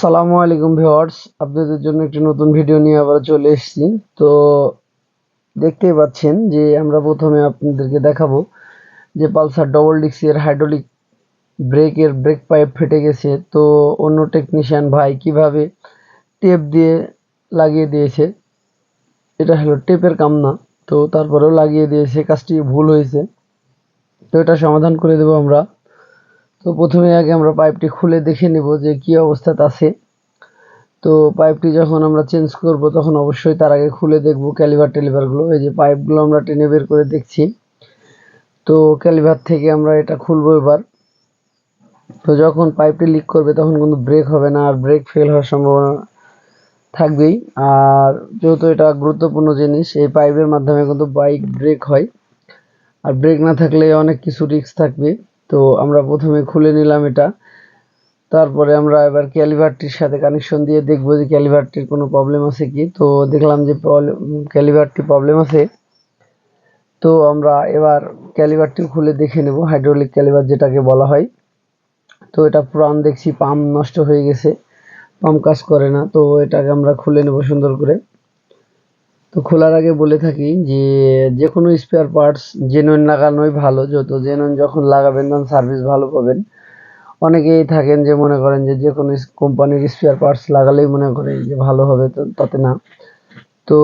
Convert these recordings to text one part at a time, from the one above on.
আসসালামু আলাইকুম ভিউয়ার্স। আপনাদের জন্য একটি নতুন ভিডিও নিয়ে আবার চলে এসেছি। তো দেখতেই পাচ্ছেন যে আমরা প্রথমে আপনাদেরকে দেখাবো যে পালসার ডবল ডিক্সের হাইড্রোলিক ব্রেকের ব্রেক পাইপ ফেটে গেছে। তো অন্য টেকনিশিয়ান ভাই কীভাবে টেপ দিয়ে লাগিয়ে দিয়েছে, এটা হলো টেপের কাম না। তো তারপরেও লাগিয়ে দিয়েছে, কাজটি ভুল হয়েছে। তো এটা সমাধান করে দেবো আমরা। তো প্রথমে আগে আমরা পাইপটি খুলে দেখে নেব যে কি অবস্থাতে আছে। তো পাইপটি যখন আমরা চেঞ্জ করব, তখন অবশ্যই তার আগে খুলে দেখব ক্যালিভার টেলিভারগুলো এই যে পাইপগুলো আমরা টেনে বের করে দেখছি। তো ক্যালিভার থেকে আমরা এটা খুলবো এবার। তো যখন পাইপটি লিক করবে, তখন কিন্তু ব্রেক হবে না আর ব্রেক ফেল হওয়ার সম্ভাবনা থাকবেই। আর যেহেতু এটা গুরুত্বপূর্ণ জিনিস, এই পাইপের মাধ্যমে কিন্তু বাইক ব্রেক হয়। আর ব্রেক না থাকলে অনেক কিছু রিস্ক থাকবে। তো আমরা প্রথমে খুলে নিলাম এটা। তারপরে আমরা এবার ক্যালিভারটির সাথে কানেকশন দিয়ে দেখব যে ক্যালিভারটির কোনো প্রবলেম আছে কি। তো দেখলাম যে ক্যালিভারটি প্রবলেম আছে। তো আমরা এবার ক্যালিভারটি খুলে দেখে নেব হাইড্রোলিক ক্যালিভার যেটাকে বলা হয়। তো এটা পুরান দেখছি, পাম্প নষ্ট হয়ে গেছে, পাম্প কাজ করে না। তো এটাকে আমরা খুলে নেব সুন্দর করে। তো খোলার আগে বলে থাকি যে যে কোনো স্পেয়ার পার্টস জেনুইন লাগানোই ভালো। যত জেনুইন যখন লাগাবেন, তখন সার্ভিস ভালো পাবেন। অনেকেই থাকেন যে মনে করেন যে যে কোনো কোম্পানির স্পেয়ার পার্টস লাগালেই মনে করে যে ভালো হবে তাতে না। তো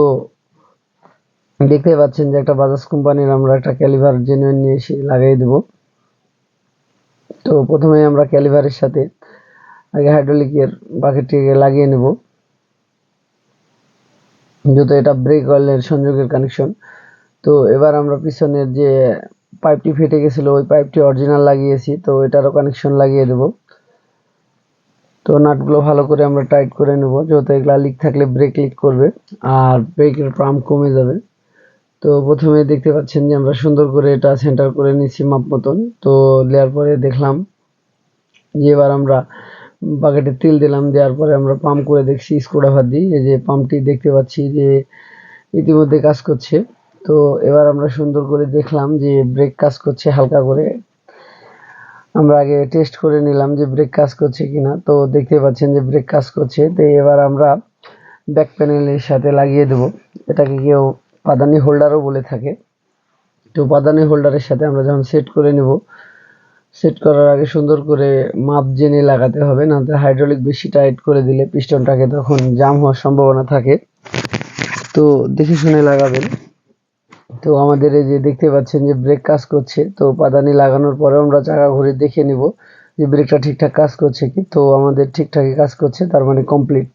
দেখতে পাচ্ছেন যে একটা বাজাজ কোম্পানির আমরা একটা ক্যালিভার জেনুইন নিয়ে এসে লাগিয়ে দেব। তো প্রথমে আমরা ক্যালিভারের সাথে আগে হাইড্রোলিকের বাকেটটিকে লাগিয়ে নেব। যেহেতু এটা ব্রেক অয়েলের সংযোগের কানেকশন তো এবার আমরা পিছনের যে পাইপটি ফেটে গেছিল, ওই পাইপটি অরিজিনাল লাগিয়েছি, তো এটারও কানেকশন লাগিয়ে দেব। তো নাটগুলো ভালো করে আমরা টাইট করে নেব, যেহেতু এগুলা লিক থাকলে ব্রেক লিক করবে, আর ব্রেকের পাম্প কমে যাবে। তো প্রথমে দেখতে পাচ্ছেন যে আমরা সুন্দর করে এটা সেন্টার করে নিচ্ছি মাপ মতন। তো দেওয়ার পরে দেখলাম যে এবার আমরা বাকেটে তেল দিলাম, দেওয়ার পরে আমরা পাম্প করে দেখছি স্ক্রুড্রাইভার দিয়ে, এই যে পাম্পটি দেখতে পাচ্ছি যে ইতিমধ্যে কাজ করছে। তো এবার আমরা সুন্দর করে দেখলাম যে ব্রেক কাজ করছে হালকা করে। আমরা আগে টেস্ট করে নিলাম যে ব্রেক কাজ করছে কিনা। তো দেখতে পাচ্ছেন যে ব্রেক কাজ করছে। তো এবার আমরা ব্যাক প্যানেলের সাথে লাগিয়ে দেব। এটাকে কেউ পাদানি হোল্ডারও বলে থাকে। তো পাদানি হোল্ডারের সাথে আমরা যখন সেট করে নেব সেট করার আগে সুন্দর করে মাপ জেনে লাগাতে হবে না হাইড্রোলিক বেশি টাইট করে দিলে পিস্টনটাকে তখন জাম হওয়ার সম্ভাবনা থাকে। তো দেখে শুনে লাগাবেন। তো আমাদের এই যে দেখতে পাচ্ছেন যে ব্রেক কাজ করছে, তো পাদানি লাগানোর পরে আমরা চাকা ঘুরে দেখে নিব যে ব্রেকটা ঠিকঠাক কাজ করছে কি। তো আমাদের ঠিকঠাকই কাজ করছে, তার মানে কমপ্লিট